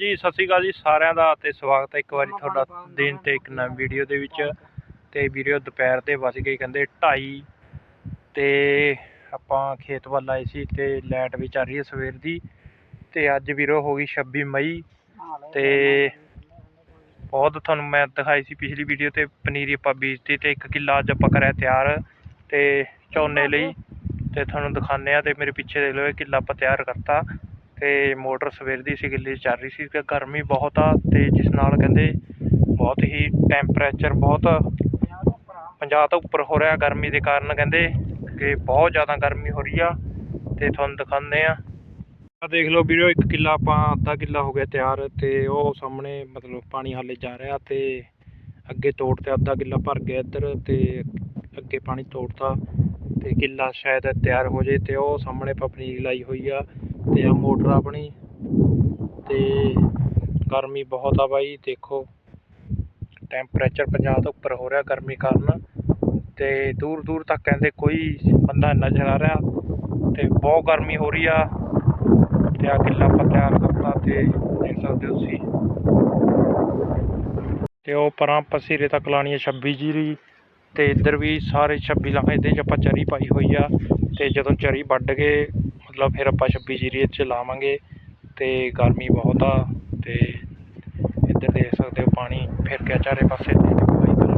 ਜੀ ਸਤਿ ਸ਼੍ਰੀ ਅਕਾਲ ਜੀ ਸਾਰਿਆਂ ਦਾ ਤੇ ਸਵਾਗਤ ਹੈ ਇੱਕ ਵਾਰੀ ਤੁਹਾਡਾ ਦਿਨ ਤੇ ਇੱਕ ਨਵੀਂ ਵੀਡੀਓ ਦੇ ਵਿੱਚ। ਤੇ ਵੀਡੀਓ ਦੁਪਹਿਰ ਦੇ ਵੱਜ ਗਏ ਕਹਿੰਦੇ 2:30 ਤੇ ਆਪਾਂ ਖੇਤ ਵੱਲ ਆਏ ਸੀ ਤੇ ਲਾਈਟ ਵੀ ਚੱਲ ਰਹੀ ਹੈ ਸਵੇਰ ਦੀ। ਤੇ ਅੱਜ ਵੀਰੋ ਹੋ ਗਈ 26 ਮਈ। ਤੇ ਬਹੁਤ ਤੁਹਾਨੂੰ ਮੈਂ ਦਿਖਾਈ ਸੀ ਪਿਛਲੀ ਵੀਡੀਓ ਤੇ ਪਨੀਰੀ ਆਪਾਂ ਬੀਜਤੀ ਤੇ ਇੱਕ ਕਿੱਲਾ ਅੱਜ ਆਪਾਂ ਕਰਿਆ ਤਿਆਰ। ਤੇ ਝੋਨੇ ਲਈ ਤੇ ਤੁਹਾਨੂੰ ਦਿਖਾਉਂਦੇ ਆ ਤੇ ਮੇਰੇ ਪਿੱਛੇ ਦੇਖ ਲਓ ਇਹ ਕਿੱਲਾ ਆਪਾਂ ਤਿਆਰ ਕਰਤਾ। ਤੇ ਮੋਟਰ ਸਵੇਰ ਦੀ ਸੀ ਕਿੱਲੇ 'ਚ ਚੱਲ ਰਹੀ ਸੀ ਕਿ ਗਰਮੀ ਬਹੁਤ ਆ ਤੇ ਜਿਸ ਨਾਲ ਕਹਿੰਦੇ ਬਹੁਤ ਹੀ ਟੈਂਪਰੇਚਰ ਬਹੁਤ 50 ਤੋਂ ਉੱਪਰ ਹੋ ਰਿਹਾ ਗਰਮੀ ਦੇ ਕਾਰਨ ਕਹਿੰਦੇ ਕਿ ਬਹੁਤ ਜ਼ਿਆਦਾ ਗਰਮੀ ਹੋ ਰਹੀ ਆ ਤੇ ਤੁਹਾਨੂੰ ਦਿਖਾਉਂਦੇ ਆ। ਆ ਦੇਖ ਲਓ ਵੀਰੋ, ਇੱਕ ਕਿੱਲਾ ਆਪਾਂ ਅੱਧਾ ਕਿੱਲਾ ਹੋ ਗਿਆ ਤਿਆਰ ਤੇ ਉਹ ਸਾਹਮਣੇ ਮਤਲਬ ਪਾਣੀ ਹਾਲੇ ਜਾ ਰਿਹਾ ਤੇ ਅੱਗੇ ਤੋੜ ਤੇ ਅੱਧਾ ਕਿੱਲਾ ਭਰ ਗਿਆ ਇੱਧਰ ਤੇ ਅੱਗੇ ਪਾਣੀ ਤੋੜਤਾ ਤੇ ਕਿੱਲਾ ਸ਼ਾਇਦ ਤਿਆਰ ਹੋ ਜੇ ਤੇ ਉਹ ਸਾਹਮਣੇ ਆਪਾਂ ਪਨੀਰੀ ਲਾਈ ਹੋਈ ਆ। ਤੇ ਆ ਮੋਟਰ ਆਪਣੀ ਤੇ ਗਰਮੀ ਬਹੁਤ ਆ ਬਾਈ, ਦੇਖੋ। ਟੈਂਪਰੇਚਰ 50 ਤੋਂ ਉੱਪਰ ਹੋ ਰਿਹਾ ਗਰਮੀ ਕਾਰਨ ਤੇ ਦੂਰ ਦੂਰ ਤੱਕ ਕਹਿੰਦੇ ਕੋਈ ਬੰਦਾ ਨਜ਼ਰ ਆ ਰਿਹਾ ਤੇ ਬਹੁਤ ਗਰਮੀ ਹੋ ਰਹੀ ਆ ਤੇ ਆ ਕਿੱਲਾ ਆਪਾਂ ਤਿਆਰ ਕਰਤਾ ਤੇ ਦੇਖ ਸਕਦੇ ਹੋ ਤੁਸੀਂ। ਤੇ ਉਹ ਪਰਾਂ ਪਸੀਰੇ ਤੱਕ ਲਾਣੀ ਹੈ 26 ਜੀਰੀ ਤੇ ਇੱਧਰ ਵੀ ਸਾਰੇ 26 ਲਾਵਾਂ ਇਹਦੇ 'ਚ ਆਪਾਂ ਚਰੀ ਪਾਈ ਹੋਈ ਆ ਤੇ ਜਦੋਂ ਚਰੀ ਵੱਢ ਕੇ ਮਤਲਬ ਫਿਰ ਆਪਾਂ 26 ਜੀਰੀ 'ਚ ਲਾਵਾਂਗੇ ਤੇ ਗਰਮੀ ਬਹੁਤ ਆ ਤੇ ਇੱਧਰ ਦੇਖ ਸਕਦੇ ਹੋ ਪਾਣੀ, ਫਿਰ ਗਿਆ ਚਾਰੇ ਪਾਸੇ।